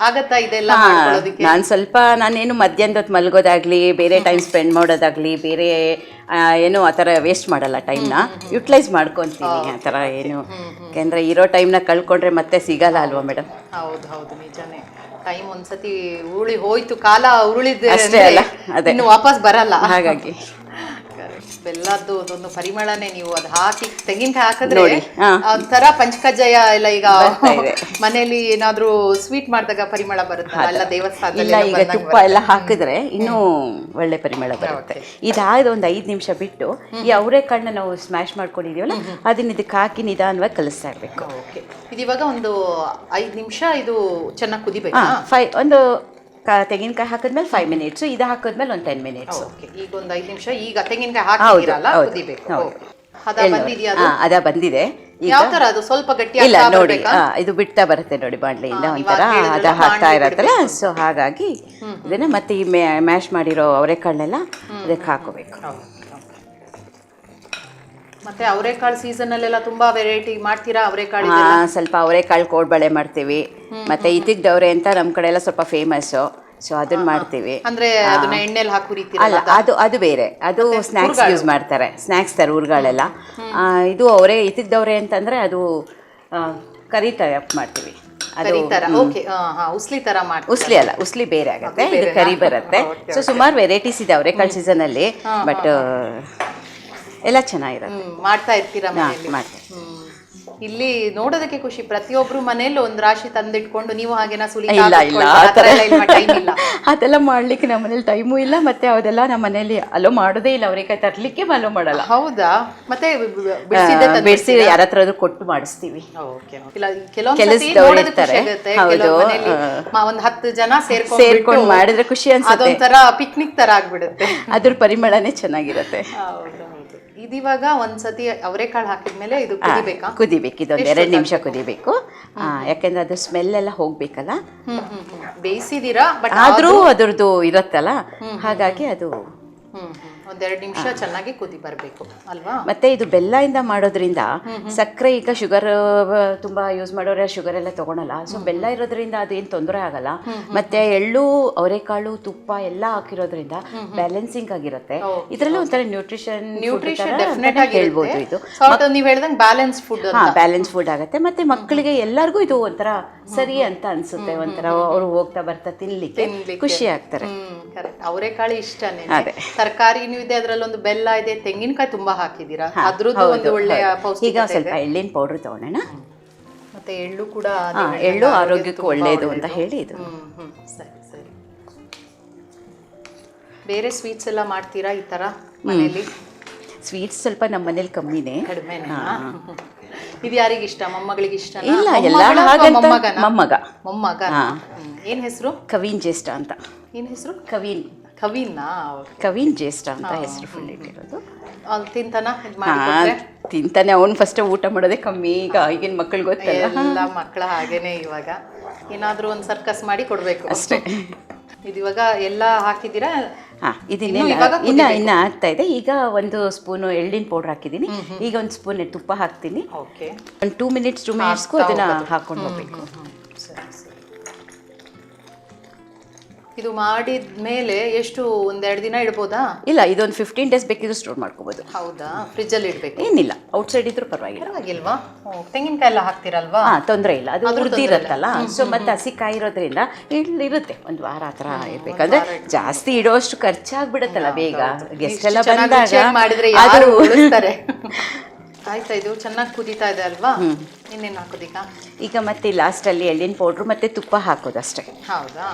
ಆಗತ್ತಾ ಇದೆಲ್ಲ ಮಾಡ್ಕೊಳ್ಳೋದಕ್ಕೆ? ನಾನು ಸ್ವಲ್ಪ ನಾನೇನು ಮಧ್ಯಾಹ್ನದ ಹೊತ್ತು ಮಲ್ಗೋದಾಗ್ಲಿ ಬೇರೆ ಟೈಮ್ ಸ್ಪೆಂಡ್ ಮಾಡೋದಾಗ್ಲಿ ಬೇರೆ ಏನು ಆ ಥರ ವೇಸ್ಟ್ ಮಾಡಲ್ಲ ಟೈಮ್ನ ಯುಟಿಲೈಸ್ ಮಾಡ್ಕೊತೀನಿ ಆ ಥರ ಏನು. ಯಾಕೆಂದರೆ ಇರೋ ಟೈಮ್ನ ಕಳ್ಕೊಂಡ್ರೆ ಮತ್ತೆ ಸಿಗಲ್ಲ ಅಲ್ವಾ ಮೇಡಮ್ ಹೌದು ಹೌದು ನಿಜನೇ. ಟೈಮ್ ಒಂದ್ಸತಿ ಉರುಳಿ ಹೋಯ್ತು ಕಾಲ ಉರುಳಿದ ಅಷ್ಟೇ ಅಲ್ಲ, ಅದೇ. ವಾಪಸ್ ಬರಲ್ಲ. ಹಾಗಾಗಿ. Correct. ಬೆಲ್ಲದ್ದು ಅದೊಂದು ಪರಿಮಳನೇ ನೀವು ಅದು ಹಾಕಿ ತೆಂಗಿನಕಾಯಿ ಹಾಕಿದ್ರೆ ನೋಡಿ, ಹಾ. ಒಂಥರ ಪಂಚಕಜ್ಜಾಯ ಎಲ್ಲ ಈಗ. ಮನೇಲಿ ಏನಾದ್ರೂ ಸ್ವೀಟ್ ಮಾಡಿದಾಗ ಪರಿಮಳ ಬರುತ್ತಲ್ಲ ಎಲ್ಲ ಇಲ್ಲ ದೇವಸ್ಥಾನದಲ್ಲಿ ಈಗ ತುಪ್ಪ ಎಲ್ಲ ಹಾಕಿದ್ರೆ ಇನ್ನೂ ಒಳ್ಳೆ ಪರಿಮಳ ಬರುತ್ತೆ. ಇದಾದ ಒಂದು ಐದು ನಿಮಿಷ ಬಿಟ್ಟು ಈ ಅವರೆಕಾಳನ್ನ ನಾವು ಸ್ಮ್ಯಾಶ್ ಮಾಡ್ಕೊಂಡಿದೀವಲ್ಲ ಅದನ್ನ ಇದಕ್ಕೆ ಹಾಕಿ ನಿಧಾನವಾಗಿ ಕಲಿಸ್ತಾ ಇರಬೇಕು ಓಕೆ ಇದು ಇವಾಗ ಒಂದು ಐದು ನಿಮಿಷ ಇದು ಚೆನ್ನಾಗಿ ಕುದಿಬೇಕು. ಹಾಂ ಫೈ ಒಂದು ಕ- ತೆಂಗಿನಕಾಯಿ ಹಾಕಿದ್ಮೇಲೆ ಫೈವ್ ಮಿನಿಟ್ಸ್ ಇದು ಹಾಕಿದ್ಮೇಲೆ ಒಂದು ಟೆನ್ ಮಿನಿಟ್ಸ್ ಓಕೆ ಈಗ ಒಂದು ಐದು ನಿಮಿಷ. ಈಗ ತೆಂಗಿನಕಾಯಿ ಹಾಕಿದ್ದೀರಲ್ಲ ಹೌದು, ಕುದಿಬೇಕು. ಹೌದು. Okay. ಹದ ಬಂದಿದ್ಯಾ ಅದು? ಹಾಂ ಅದ ಬಂದಿದೆ. ಈಗ ಯಾವ ತರ ಅದು? ಸ್ವಲ್ಪ ಗಟ್ಟಿ ಇಲ್ಲ ಆಗ್ತಾ ನೋಡಿ ಬರ್ಬೇಕಾ? ಆ, ಇದು ಬಿಡ್ತಾ ಬರುತ್ತೆ ನೋಡಿ ಬಾಣ್ಲಿಯಿಂದ ಹಾ, ಒಂಥರ ಇವಾಗ ಹೇಳಿದ್ರಲ್ಲ, ಅದ ಹಾಕ್ತಾ ಬಾಣ್ಲಿ ಇರತ್ತಲ್ಲ ಸೊ ಹಾಗಾಗಿ ಇದನ್ನ ಮತ್ತೆ ಈ ಮ್ಯಾಶ್ ಮಾಡಿರೋ ಅವರೆಕಾಳನ್ನೆಲ್ಲ ಅದಕ್ಕೆ ಹಾಕೋಬೇಕು. ಹೌದು. ಮತ್ತೆ ಅವರೆಕಾಳು ಸೀಸನ್ ಅಲ್ಲೆಲ್ಲ ತುಂಬಾ ವೆರೈಟಿ ಮಾಡ್ತೀರಾ? ಅವರೆಕಾಳು ಹಾ ಸ್ವಲ್ಪ ಅವರೆಕಾಳು ಕೋಡ್ಬಳೆ ಮಾಡ್ತೀವಿ. ಮತ್ತೆ ಇತ್ತಿದ್ದವ್ರೆ ಅಂತ ನಮ್ಮ ಕಡೆ ಎಲ್ಲ ಸ್ವಲ್ಪ ಫೇಮಸ್ ಸೊ ಅದನ್ನ ಮಾಡ್ತೀವಿ. ಅಂದ್ರೆ ಅದನ್ನ ಎಣ್ಣೆಲಿ ಹಾಕಿ ರೀತಿ ಅಲ್ಲ ಅದು ಅದು ಬೇರೆ. ಅದು ಸ್ನ್ಯಾಕ್ಸ್ ಯೂಸ್ ಮಾಡ್ತಾರೆ. ಸ್ನ್ಯಾಕ್ಸ್ ತರ ಊರುಗಳೆಲ್ಲ. ಇದು ಅವರೇ ಇತ್ತಿದ್ದವ್ರೆ ಅಂತಂದ್ರೆ ಅದು ಆ, ಕರಿ ಟೈಪ್ ಮಾಡ್ತೀವಿ. ಅದು ಕರಿ ತರ ಓಕೆ ಹಾ ಉಸ್ಲಿ ತರ ಮಾಡಿ ಉಸ್ಲಿ ಅಲ್ಲ ಉಸ್ಲಿ ಬೇರೆ ಆಗುತ್ತೆ. ಇದು ಕರಿ ಬರುತ್ತೆ. ಸೊ ಸುಮಾರು ವೆರೈಟೀಸ್ ಇದೆ ಅವ್ರೆಕಾಳ್ ಸೀಸನ್ ಅಲ್ಲಿ. ಬಟ್ ಎಲ್ಲ ಚೆನ್ನಾಗಿರುತ್ತೆ. ಮಾಡ್ತಾ ಇರ್ತೀರಾ ಮನೆಯಲ್ಲಿ? ಮಾಡ್ತೀನಿ ಹ್ಮ್. ಇಲ್ಲಿ ನೋಡೋದಕ್ಕೆ ಖುಷಿ ಪ್ರತಿಯೊಬ್ರು ಮನೇಲಿ ಒಂದ್ ರಾಶಿ ತಂದಿಟ್ಕೊಂಡು ನೀವು ಹಾಗೇನಾ ಇಲ್ಲ ಇಲ್ಲ ಆ ಥರ ಟೈಮ್ ಇಲ್ಲ. ಅದೆಲ್ಲ ಮಾಡ್ಲಿಕ್ಕೆ ನಮ್ಮ ಮನೇಲಿ ಟೈಮು ಇಲ್ಲ ಮತ್ತೆ ಅವೆಲ್ಲ ನಮ್ಮ ಮನೇಲಿ ಅಲೋ ಮಾಡೋದೇ ಇಲ್ಲ ಅವ್ರಿಗೆ ತರ್ಲಿಕ್ಕೆ ಅಲೋ ಮಾಡಲ್ಲ. ಹೌದಾ? ಮತ್ತೆ ಬಿಡಿಸಿದ್ದೆ ಬಿಡಿಸಿ ಯಾರ ಹತ್ರ ಕೊಟ್ಟು ಮಾಡಿಸ್ತೀವಿ. ಇಲ್ಲ ಕೆಲವೊಂದ್ ಕೆಲಸದವ್ರು ಸತಿ ನೋಡೋದಕ್ಕೆ ಇರ್ತಾರೆ. ಖುಷಿ ಆಗುತ್ತೆ. ಹೌದು, ಕೆಲವು ಮನೇಲಿ ಮ- ಒಂದ್ ಹತ್ತು ಜನ ಸೇರ್ಕೊಂಡು ಸೇರ್ಕೊಂಡು ಮಾಡಿದ್ರೆ ಖುಷಿ ಅನ್ಸುತ್ತೆ. ಅದೊಂಥರ ಪಿಕ್ನಿಕ್ ತರ ಆಗ್ಬಿಡುತ್ತೆ. ಅದ್ರ ಪರಿಮಳನೇ ಚೆನ್ನಾಗಿರುತ್ತೆ. ಹೌದು. ಇದಿವಾಗ ಒಂದ್ಸತಿ ಅವರೆಕಾಳು ಹಾಕಿದ್ಮೇಲೆ ಇದು ಕುದಿಬೇಕಾ? ಕುದಿಬೇಕು ಇದೊಂದು ಎರಡು ನಿಮಿಷ ಕುದಿಬೇಕು. ಯಾಕೆಂದ್ರೆ ಅದು ಸ್ಮೆಲ್ ಎಲ್ಲ ಹೋಗ್ಬೇಕಲ್ಲ? ಬೇಯಿಸಿದೀರಾ? ಬಟ್ ಆದ್ರೂ ಅದ್ರದ್ದು ಇರತ್ತಲ್ಲ? ಹಾಗಾಗಿ ಅದು ಹ್ಮ್. ಒಂದೆರಡು ನಿಮಿಷ ಚೆನ್ನಾಗಿ ಕುದಿ ಬರಬೇಕು ಅಲ್ವಾ? ಮತ್ತೆ ಇದು ಬೆಲ್ಲದಿಂದ ಮಾಡೋದ್ರಿಂದ ಸಕ್ಕರೆ ಈಗ ಶುಗರ್ ತುಂಬಾ ಯೂಸ್ ಮಾಡೋರೆ ಶುಗರ್ ಎಲ್ಲ ತಗೊಳಲ್ಲ. ಸೊ ಬೆಲ್ಲ ಇರೋದ್ರಿಂದ ಅದೇನು ತೊಂದರೆ ಆಗಲ್ಲ. ಮತ್ತೆ ಎಳ್ಳು ಅವರೆಕಾಳು ತುಪ್ಪ ಎಲ್ಲ ಹಾಕಿರೋದ್ರಿಂದ ಬ್ಯಾಲೆನ್ಸಿಂಗ್ ಆಗಿರುತ್ತೆ. ಇದ್ರಲ್ಲೂ ಒಂಥರ ನ್ಯೂಟ್ರಿಷನ್ ನ್ಯೂಟ್ರಿಷನ್ ಡೆಫಿನೆಟ್ ಆಗಿ ಹೇಳ್ಬೋದು ಇದು. ನೀವು ನೀವ್ ಹೇಳ್ದಂಗೆ ಬ್ಯಾಲೆನ್ಸ್ ಫುಡ್ ಹಾ ಬ್ಯಾಲೆನ್ಸ್ ಫುಡ್ ಆಗುತ್ತೆ. ಮತ್ತೆ ಮಕ್ಕಳಿಗೆ ಎಲ್ಲರಿಗೂ ಇದು ಒಂಥರ ಸರಿ ಅಂತ ಅನ್ಸುತ್ತೆ. ಒಂಥರ ಅವ್ರು ಹೋಗ್ತಾ ಬರ್ತಾ ತಿನ್ಲಿಕ್ಕೆ ಖುಷಿ ಆಗ್ತಾರೆ. ಅವರೆಕಾಳು ಇಷ್ಟನೇ. ಅದೇ. ತರಕಾರಿನೂ ಇದೆ ಅದ್ರಲ್ಲಿ ಒಂದು ಬೆಲ್ಲ ಇದೆ ತೆಂಗಿನಕಾಯಿ ತುಂಬಾ ಹಾಕಿದೀರಾ ಅದ್ರದ್ದು ಒಂದು ಒಳ್ಳೆಯ ಈಗ ಪೌಷ್ಟಿಕತೆ ಸ್ವಲ್ಪ ಎಳ್ಳಿನ ಪೌಡರ್ ತಗೊಳ್ಳೋಣ. ಮತ್ತೆ ಎಳ್ಳು ಕೂಡ ಹಾ ಎಳ್ಳು ಆರೋಗ್ಯಕ್ಕೂ ಒಳ್ಳೆಯದು ಅಂತ ಹೇಳಿ ಇದು ಹ್ಮ್ ಹ್ಮ್. ಸರಿ ಸರಿ. ಬೇರೆ ಸ್ವೀಟ್ಸ್ ಎಲ್ಲ ಮಾಡ್ತೀರಾ ಈ ತರ ಮನೇಲಿ? ಸ್ವೀಟ್ಸ್ ಸ್ವಲ್ಪ ನಮ್ಮ ಮನೇಲಿ ಕಮ್ಮಿನೇ. ಕಡಿಮೆ ಇದು ಯಾರಿಗೆ ಇಷ್ಟ? ಮೊಮ್ಮಗಳಿಗೆ ಇಷ್ಟ ಇಲ್ಲ ಎಲ್ಲ ಹಾಗಂತ ಮೊಮ್ಮಗ. ಮೊಮ್ಮಗ. ಹ್ಮ್. ಏನ್ ಹೆಸರು? ಕವಿನ್ ಜ್ಯೇಷ್ಠ ಅಂತ. ಏನ್ ಹೆಸರು? ಕವಿನ್. ಕವಿನಾ ಕವಿನ್ ಜ್ಯೇಷ್ಠ ಅಂತ ಹೆಸರು ಫುಲ್ ಇಟ್ಟಿರೋದು. ಅವ್ನು ತಿಂತಾನ? ತಿಂತಾನೆ ಅವ್ನು ಫಸ್ಟ್ ಊಟ ಮಾಡೋದೇ ಕಮ್ಮಿ ಈಗ ಈಗಿನ ಮಕ್ಕಳು ಗೊತ್ತಲ್ಲ. ಎಲ್ಲ ಮಕ್ಕಳ ಹಾಗೇನೆ ಇವಾಗ. ಏನಾದರೂ ಒಂದು ಸರ್ಕಸ್ ಮಾಡಿ ಕೊಡಬೇಕು ಅಷ್ಟೇ. ಇದು ಇವಾಗ ಎಲ್ಲ ಹಾಕಿದ್ದೀರಾ? ಹಾ ಇದನ್ನೇ ಇನ್ನು ಇವಾಗ ಇನ್ನ ಆಗ್ತಾ ಇದೆ. ಈಗ ಒಂದು ಸ್ಪೂನು ಎಳ್ಳಿನ ಪೌಡರ್ ಹಾಕಿದ್ದೀನಿ. ಈಗ ಒಂದು ಸ್ಪೂನ್ ತುಪ್ಪ ಹಾಕ್ತೀನಿ. ಓಕೆ ಒಂದು ಟೂ ಮಿನಿಟ್ಸ್ ಟೂ ಮಿನಿಟ್ಸ್ಗೂ ಅದನ್ನ ಹಾಕೊಂಡು ಹೋಗ್ಬೇಕು. ಇದು ಮಾಡಿದ ಮೇಲೆ ಎಷ್ಟು ಒಂದೆರಡು ದಿನ ಇಡ್ಬೋದಾ? ಇಲ್ಲ ಇದೊಂದು ಫಿಫ್ಟೀನ್ ಡೇಸ್ ಬೇಕಿದ್ರು ಸ್ಟೋರ್ ಮಾಡ್ಕೋಬಹುದು ಹೌದಾ? ಫ್ರಿಜ್ಜಲ್ಲಿ ಇಡಬೇಕು. ಏನಿಲ್ಲ ಔಟ್ಸೈಡ್ ಇದ್ರೂ ಪರವಾಗಿಲ್ಲ. ಪರವಾಗಿಲ್ವಾ? ತೆಂಗಿನಕಾಯಿ ಎಲ್ಲ ಹಾಕ್ತಿರಲ್ವಾ? ಹಾ ತೊಂದರೆ ಇಲ್ಲ ಅದು ಉರ್ದಿರತ್ತಲ್ಲ ಸೊ ಮತ್ತೆ ಹಸಿ ಕಾಯಿ ಇರೋದ್ರಿಂದ ಇರುತ್ತೆ ಒಂದು ವಾರ ಆತರ ಥರ ಇರ್ಬೇಕಂದ್ರೆ ಜಾಸ್ತಿ ಇಡೋಷ್ಟು ಖರ್ಚಾಗ್ಬಿಡತ್ತಲ್ಲ ಬೇಗ. ಗೆಸ್ಟ್ ಎಲ್ಲ ಬಂದಾಗ ಮಾಡಿದ್ರೆ ಅದು ಯಾರು ಉಳಿಸ್ತಾರೆ? ಆಯ್ತಾ ಇದು ಚೆನ್ನಾಗಿ ಕುದೀತಾ ಇದೆ ಅಲ್ವಾ? ಇನ್ನೇನು ಹಾಕೋದೀಗ? ಈಗ ಮತ್ತೆ ಲಾಸ್ಟಲ್ಲಿ ಎಳ್ಳಿನ ಪೌಡ್ರು ಮತ್ತೆ ತುಪ್ಪ ಹಾಕೋದು ಅಷ್ಟೇ ಹೌದಾ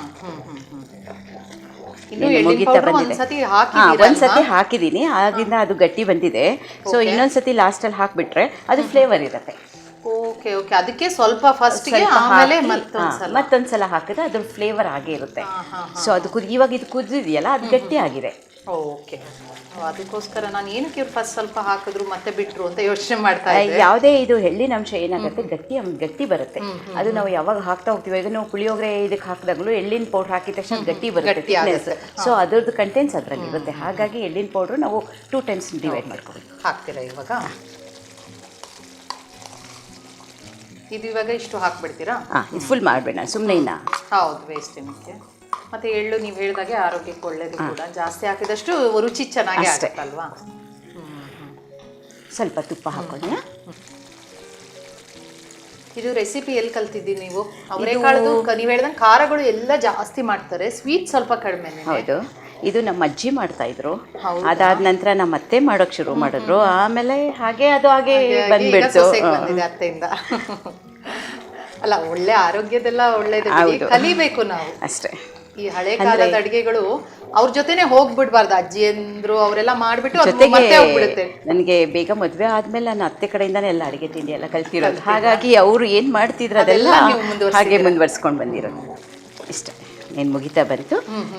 ಇನ್ನು ಮುಗೀತಾ ಬಂದಿದೆ. ಒಂದ್ಸತಿ ಹಾಕಿದೀನಿ. ಹಾಕಿದ್ದೀನಿ ಆಗಿಂದ ಅದು ಗಟ್ಟಿ ಬಂದಿದೆ. ಸೊ ಇನ್ನೊಂದ್ಸತಿ ಲಾಸ್ಟಲ್ಲಿ ಹಾಕ್ಬಿಟ್ರೆ ಅದು ಫ್ಲೇವರ್ ಇರುತ್ತೆ. ಓಕೆ ಓಕೆ ಅದಕ್ಕೆ ಸ್ವಲ್ಪ ಫಸ್ಟ್ಗೆ ಆಮೇಲೆ ಮತ್ತೊಂದ್ಸಲ. ಮತ್ತೊಂದ್ಸಲ ಹಾಕಿದ್ರೆ ಅದ್ರ ಫ್ಲೇವರ್ ಆಗೇ ಇರುತ್ತೆ. ಸೊ ಅದು ಕುದಿ ಇವಾಗ ಇದು ಕುದಿದೆಯಲ್ಲ ಅದು ಗಟ್ಟಿ ಆಗಿದೆ ಓಕೆ ಅದಕ್ಕೋಸ್ಕರ ನಾನು ಏನಕ್ಕೆ ಇವ್ರು ಫಸ್ಟ್ ಸ್ವಲ್ಪ ಹಾಕಿದ್ರು ಮತ್ತೆ ಬಿಟ್ರು ಅಂತ ಯೋಚನೆ ಮಾಡ್ತಾ ಇದ್ದೆ? ಯಾವುದೇ ಇದು ಎಳ್ಳಿನ ಅಂಶ ಏನಾಗುತ್ತೆ ಗಟ್ಟಿ ಗಟ್ಟಿ ಬರುತ್ತೆ. ಅದು ನಾವು ಯಾವಾಗ ಹಾಕ್ತಾ ಹೋಗ್ತೀವಿ ಈಗ ನಾವು ಪುಳಿಯೋಗರೆ ಇದಕ್ಕೆ ಹಾಕಿದಾಗಲೂ ಎಳ್ಳಿನ ಪೌಡರ್ ಹಾಕಿದ ತಕ್ಷಣ ಗಟ್ಟಿ ಬರುತ್ತೆ ಸೊ ಅದ್ರದ್ದು ಕಂಟೆಂಟ್ಸ್ ಅದರಲ್ಲಿ ಇರುತ್ತೆ ಹಾಗಾಗಿ ಎಳ್ಳಿನ ಪೌಡ್ರ್ ನಾವು ಟೂ ಟೈಮ್ಸ್ ಡಿವೈಡ್ ಮಾಡ್ಕೋಬೇಕು. ಹಾಕ್ತೀರಾ ಇವಾಗ? ಇದು ಇವಾಗ ಇಷ್ಟು ಹಾಕ್ಬಿಡ್ತೀರಾ? ಹಾಂ ಇದು ಫುಲ್ ಮಾಡಬೇಡ ಸುಮ್ಮನೆ ಇನ್ನ. ಹೌದು ವೇಸ್ಟ್ ಏನಕ್ಕೆ ಮತ್ತೆ ಎಳ್ಳು ನೀವು ಹೇಳಿದಾಗೆ ಆರೋಗ್ಯಕ್ಕೆ ಒಳ್ಳೇದು ಕೂಡ. ಜಾಸ್ತಿ ಹಾಕಿದಷ್ಟು ರುಚಿ ಚೆನ್ನಾಗಿ ಅಷ್ಟೇ. ಆಗುತ್ತಲ್ವಾ? ಸ್ವಲ್ಪ ತುಪ್ಪ ಹಾಕೋಣ ಇದು ರೆಸಿಪಿ ಎಲ್ಲಿ ಕಲ್ತಿದ್ದಿ ನೀವು? ಅವರೇಕಾಳದು ನೀವು ಹೇಳ್ದಂಗೆ ಖಾರಗಳು ಎಲ್ಲ ಜಾಸ್ತಿ ಮಾಡ್ತಾರೆ. ಸ್ವೀಟ್ ಸ್ವಲ್ಪ ಕಡಿಮೆ ಹೌದು. ಇದು ನಮ್ಮ ಅಜ್ಜಿ ಮಾಡ್ತಾ ಇದ್ರು? ಅದಾದ ನಂತರ ನಮ್ಮ ಅತ್ತೆ ಮಾಡೋಕ್ ಶುರು ಮಾಡಿದ್ರು. ಆಮೇಲೆ ಹಾಗೆ ಅದು ಹಾಗೆ ಬಂದ್ಬಿಡ್ತು. ಅತ್ತೆಯಿಂದ. ಅಲ್ಲ ಒಳ್ಳೆ ಆರೋಗ್ಯದೆಲ್ಲ ಒಳ್ಳೇದು. ಕಲಿಬೇಕು ನಾವು. ಅಷ್ಟೇ. ಈ ಹಳೆ ಕಾಲದ ಅಡಿಗೆಗಳು ಅವ್ರ ಜೊತೆನೆ ಹೋಗ್ಬಿಡ್ಬಾರ್ದು. ಅಜ್ಜಿ ಅಂದ್ರು ಅವರೆಲ್ಲ ಮಾಡ್ಬಿಟ್ಟು ಅದು ಜೊತೆಗೆ ಮತ್ತೆ ಹೋಗ್ಬಿಡುತ್ತೆ. ನನಗೆ ಬೇಗ ಮದುವೆ ಆದ್ಮೇಲೆ ನಾನು ಅತ್ತೆ ಕಡೆಯಿಂದಾನೇ ಎಲ್ಲ ಅಡಿಗೆ ತಿಂಡಿ ಎಲ್ಲ ಕಲ್ತಿರೋದು. ಹಾಗಾಗಿ ಅವರು ಏನು ಮಾಡ್ತಿದ್ರು ಅದೆಲ್ಲ ನೀವು ಮುಂದುವರ್ಸಿದ್ದೀರ. ಹಾಗೆ ಮುಂದುವರ್ಸ್ಕೊಂಡು ಬಂದಿರೋದು. ಇಷ್ಟೇ. ಏನು ಮುಗಿತಾ ಬಂತು.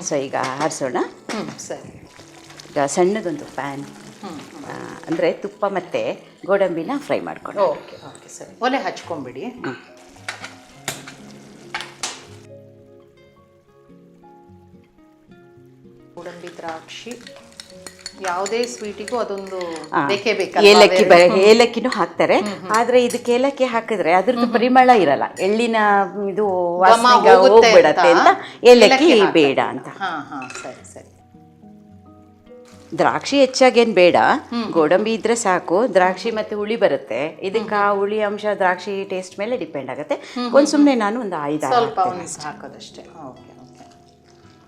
ಸೊ ಈಗ ಆರಿಸೋಣ. ಹ್ಮ್ ಸರಿ. ಈಗ ಸಣ್ಣದೊಂದು ಪ್ಯಾನ್. ಅಂದರೆ ತುಪ್ಪ ಮತ್ತು ಗೋಡಂಬಿನ ಫ್ರೈ ಮಾಡ್ಕೊಂಡು ಓಕೆ ಓಕೆ ಸರಿ. ಒಲೆ ಹಚ್ಕೊಂಬಿಡಿ. ಗೋಡಂಬಿ ದ್ರಾಕ್ಷಿ. ಯಾವುದೇ ಸ್ವೀಟಿಗೂ ಅದೊಂದು ಬೇಕೇ ಏಲಕ್ಕಿ ಬ ಏಲಕ್ಕಿನೂ ಹಾಕ್ತಾರೆ. ಆದ್ರೆ ಇದಕ್ಕೆ ಏಲಕ್ಕಿ ಹಾಕಿದ್ರೆ ಅದ್ರದ್ದು ಪರಿಮಳ ಇರಲ್ಲ. ಎಳ್ಳಿನ ಇದು ವಾಸನೆ ಹೋಗ್ಬಿಡತ್ತೆ ಅಂತ. ಏಲಕ್ಕಿ. ಬೇಡ ಅಂತ. ಸರಿ ಸರಿ. ದ್ರಾಕ್ಷಿ ಹೆಚ್ಚಾಗೇನು ಬೇಡ. ಗೋಡಂಬಿ ಇದ್ರೆ ಸಾಕು. ದ್ರಾಕ್ಷಿ ಮತ್ತೆ ಹುಳಿ ಬರುತ್ತೆ. ಇದಕ್ಕೆ ಆ ಹುಳಿ ಅಂಶ ದ್ರಾಕ್ಷಿ ಟೇಸ್ಟ್ ಮೇಲೆ ಡಿಪೆಂಡ್ ಆಗುತ್ತೆ. ಒಂದು ಸುಮ್ಮನೆ ನಾನು ಒಂದು ಐದು ಹಾಕೋದಷ್ಟೇ.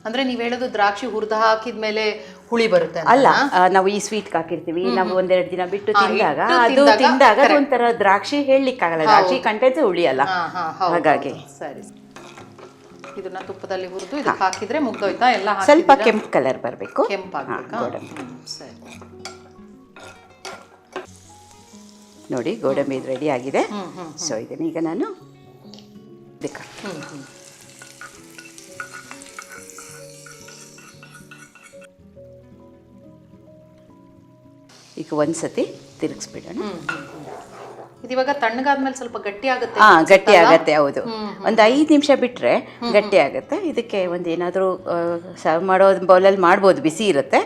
ಅಂದ್ರೆ ನೀವು ಹೇಳೋದು ದ್ರಾಕ್ಷಿ ಹುರಿದು ಹಾಕಿದ್ಮೇಲೆ ಹುಳಿ ಬರುತ್ತೆ ಅಲ್ಲ ನಾವು ಈ ಸ್ವೀಟ್ ಹಾಕಿರ್ತೀವಿ ನಾವು ಒಂದೆರಡು ದಿನ ಬಿಟ್ಟು ತಿಂದಾಗ ಅದು ತಿಂದಾಗ ಒಂಥರ ದ್ರಾಕ್ಷಿ ಹೇಳಲಿಕ್ಕಾಗಲ್ಲ ದ್ರಾಕ್ಷಿ ಕಂಟೆಂಟ್ ಹುಳಿ ಅಲ್ಲ ಹಾಗಾಗಿ. ಸರಿ ಇದನ್ನ ತುಪ್ಪದಲ್ಲಿ ಹುರಿದು ಇದಕ್ಕೆ ಹಾಕಿದ್ರೆ ಮುಗ್ದೋಯ್ತಾ? ಎಲ್ಲ ಸ್ವಲ್ಪ ಕೆಂಪು ಕಲರ್ ಬರಬೇಕು. ಕೆಂಪು ಸರಿ. ನೋಡಿ ಗೋಡಂಬಿ ರೆಡಿ ಆಗಿದೆ. ಸೊ ಇದನ್ನ ಈಗ ನಾನು ಇದಕ್ಕೆ ಹಾಕ್ತೀನಿ. ಒಂದು ಸತಿ ಈಗ ಒಂದ್ಸತಿ ತಿರುಗಿಸ್ಬಿಡೋಣ ಇವಾಗ ತಣ್ಣಗಾದ್ಮೇಲೆ ಸ್ವಲ್ಪ ಗಟ್ಟಿ ಆಗುತ್ತೆ ಹಾ ಗಟ್ಟಿ ಆಗತ್ತೆ ಹೌದು. ಒಂದು ಐದು ನಿಮಿಷ ಬಿಟ್ರೆ ಗಟ್ಟಿ ಆಗುತ್ತೆ. ಇದಕ್ಕೆ ಒಂದು ಏನಾದರೂ ಸರ್ವ್ ಮಾಡೋ ಬೌಲಲ್ಲಿ ಮಾಡ್ಬೋದು ಬಿಸಿ ಇರುತ್ತೆ.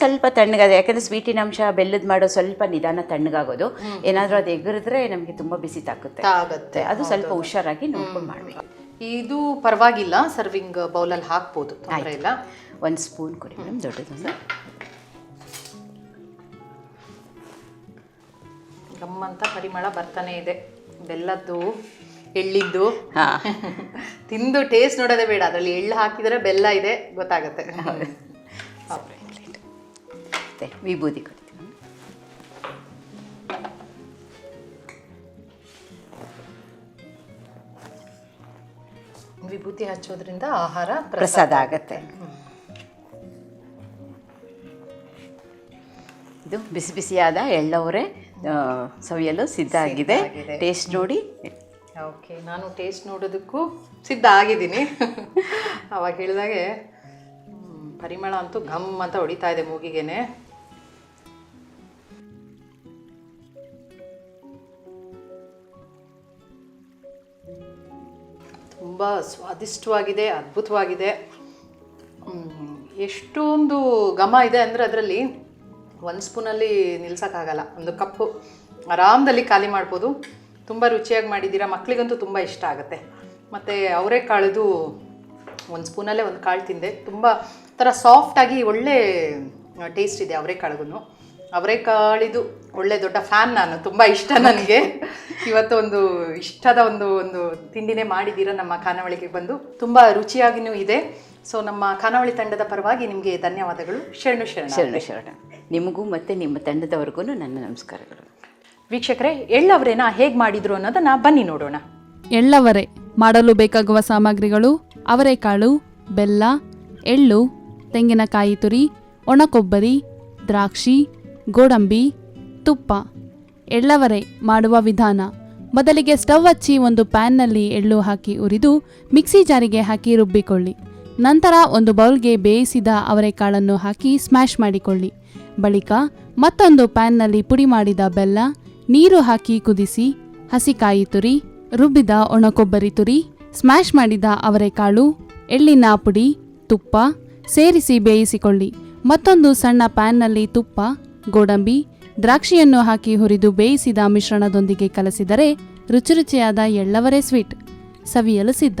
ಸ್ವಲ್ಪ ತಣ್ಣಗಾದ ಯಾಕಂದ್ರೆ ಸ್ವೀಟಿನ ಅಂಶ ಬೆಲ್ಲದ ಮಾಡೋ ಸ್ವಲ್ಪ ನಿಧಾನ ತಣ್ಣಗಾಗೋದು. ಏನಾದರೂ ಅದು ಎಗರಿದ್ರೆ ನಮಗೆ ತುಂಬಾ ಬಿಸಿ ತಾಕುತ್ತೆ. ಆಗುತ್ತೆ ಅದು ಸ್ವಲ್ಪ ಹುಷಾರಾಗಿ ನೋಡ್ಕೊಂಡು ಮಾಡಬೇಕು. ಇದು ಪರವಾಗಿಲ್ಲ ಸರ್ವಿಂಗ್ ಬೌಲಲ್ಲಿ ಹಾಕ್ಬೋದು ತೊಂದರೆ ಇಲ್ಲ. ಒಂದು ಸ್ಪೂನ್ ಕೊಡಿ ಮೇಡಮ್ ದೊಡ್ಡದೊಂದು. ಗಮ್ಮಂತ ಪರಿಮಳ ಬರ್ತಾನೆ ಇದೆ. ಬೆಲ್ಲದ್ದು ಎಳ್ಳಿದ್ದು. ತಿಂದು ಟೇಸ್ಟ್ ನೋಡೋದೇ ಬೇಡ. ಅದರಲ್ಲಿ ಎಳ್ಳು ಹಾಕಿದರೆ ಬೆಲ್ಲ ಇದೆ ಗೊತ್ತಾಗುತ್ತೆ. ವಿಭೂತಿ ಕೊಡ್ತೀನಿ. ವಿಭೂತಿ ಹಚ್ಚೋದ್ರಿಂದ ಆಹಾರ ಪ್ರಸಾದ ಆಗತ್ತೆ. ಇದು ಬಿಸಿ ಬಿಸಿಯಾದ ಎಳ್ಳವರೆ ಸವಿಯಲು ಸಿದ್ಧ ಆಗಿದೆ. ಟೇಸ್ಟ್ ನೋಡಿ. ಓಕೆ ನಾನು ಟೇಸ್ಟ್ ನೋಡೋದಕ್ಕೂ ಸಿದ್ಧ ಆಗಿದ್ದೀನಿ. ಅವಾಗ ಹೇಳಿದಾಗೆ ಪರಿಮಳ ಅಂತೂ ಘಮ್ ಅಂತ ಹೊಡಿತಾ ಇದೆ ಮೂಗಿಗೆನೆ. ತುಂಬ ಸ್ವಾದಿಷ್ಟವಾಗಿದೆ ಅದ್ಭುತವಾಗಿದೆ. ಎಷ್ಟೊಂದು ಘಮ ಇದೆ ಅಂದರೆ ಅದರಲ್ಲಿ ಒಂದು ಸ್ಪೂನಲ್ಲಿ ನಿಲ್ಸೋಕ್ಕಾಗಲ್ಲ. ಒಂದು ಕಪ್ಪು ಆರಾಮದಲ್ಲಿ ಖಾಲಿ ಮಾಡ್ಬೋದು. ತುಂಬ ರುಚಿಯಾಗಿ ಮಾಡಿದ್ದೀರಾ. ಮಕ್ಕಳಿಗಂತೂ ತುಂಬ ಇಷ್ಟ ಆಗುತ್ತೆ. ಮತ್ತು ಅವರೆಕಾಳದು ಒಂದು ಸ್ಪೂನಲ್ಲೇ ಒಂದು ಕಾಳು ತಿಂದೆ. ತುಂಬ ಥರ ಸಾಫ್ಟಾಗಿ ಒಳ್ಳೆ ಟೇಸ್ಟ್ ಇದೆ ಅವರೆಕಾಳಿಗೂ ಅವರೆಕಾಳಿದು ಒಳ್ಳೆ ದೊಡ್ಡ ಫ್ಯಾನ್ ನಾನು. ತುಂಬ ಇಷ್ಟ ನನಗೆ. ಇವತ್ತು ಒಂದು ಇಷ್ಟದ ಒಂದು ಒಂದು ತಿಂಡಿನೇ ಮಾಡಿದ್ದೀರ ನಮ್ಮ ಖಾನಾವಳಿಗೆ ಬಂದು. ತುಂಬ ರುಚಿಯಾಗಿಯೂ ಇದೆ. ಸೊ ನಮ್ಮ ಖಾನಾವಳಿ ತಂಡದ ಪರವಾಗಿ ನಿಮಗೆ ಧನ್ಯವಾದಗಳು. ಶರಣು ಶರಣ ಶರಣು ಶರಣ. ನಿಮಗೂ ಮತ್ತು ನಿಮ್ಮ ತಂಡದವರೆಗೂ ನನ್ನ ನಮಸ್ಕಾರಗಳು. ವೀಕ್ಷಕರೇ ಎಳ್ಳವರೇನ ಹೇಗೆ ಮಾಡಿದ್ರು ಅನ್ನೋದನ್ನ ಬನ್ನಿ ನೋಡೋಣ. ಎಳ್ಳವರೆ ಮಾಡಲು ಬೇಕಾಗುವ ಸಾಮಗ್ರಿಗಳು ಅವರೆಕಾಳು ಬೆಲ್ಲ ಎಳ್ಳು ತೆಂಗಿನಕಾಯಿ ತುರಿ ಒಣಕೊಬ್ಬರಿ ದ್ರಾಕ್ಷಿ ಗೋಡಂಬಿ ತುಪ್ಪ. ಎಳ್ಳವರೆ ಮಾಡುವ ವಿಧಾನ ಮೊದಲಿಗೆ ಸ್ಟವ್ ಹಚ್ಚಿ ಒಂದು ಪ್ಯಾನ್ನಲ್ಲಿ ಎಳ್ಳು ಹಾಕಿ ಉರಿದು ಮಿಕ್ಸಿ ಜಾರಿಗೆ ಹಾಕಿ ರುಬ್ಬಿಕೊಳ್ಳಿ. ನಂತರ ಒಂದು ಬೌಲ್ಗೆ ಬೇಯಿಸಿದ ಅವರೆಕಾಳನ್ನು ಹಾಕಿ ಸ್ಮ್ಯಾಶ್ ಮಾಡಿಕೊಳ್ಳಿ. ಬಳಿಕ ಮತ್ತೊಂದು ಪ್ಯಾನ್ನಲ್ಲಿ ಪುಡಿ ಮಾಡಿದ ಬೆಲ್ಲ, ನೀರು ಹಾಕಿ ಕುದಿಸಿ, ಹಸಿಕಾಯಿ ತುರಿ, ರುಬ್ಬಿದ ಒಣಕೊಬ್ಬರಿ ತುರಿ, ಸ್ಮ್ಯಾಶ್ ಮಾಡಿದ ಅವರೆಕಾಳು, ಎಳ್ಳಿನ ಪುಡಿ, ತುಪ್ಪ ಸೇರಿಸಿ ಬೇಯಿಸಿಕೊಳ್ಳಿ. ಮತ್ತೊಂದು ಸಣ್ಣ ಪ್ಯಾನ್ನಲ್ಲಿ ತುಪ್ಪ, ಗೋಡಂಬಿ, ದ್ರಾಕ್ಷಿಯನ್ನು ಹಾಕಿ ಹುರಿದು ಬೇಯಿಸಿದ ಮಿಶ್ರಣದೊಂದಿಗೆ ಕಲಸಿದರೆ ರುಚಿರುಚಿಯಾದ ಎಳ್ಳವರೆ ಸ್ವೀಟ್. ಸವಿಯಲು ಸಿದ್ಧ.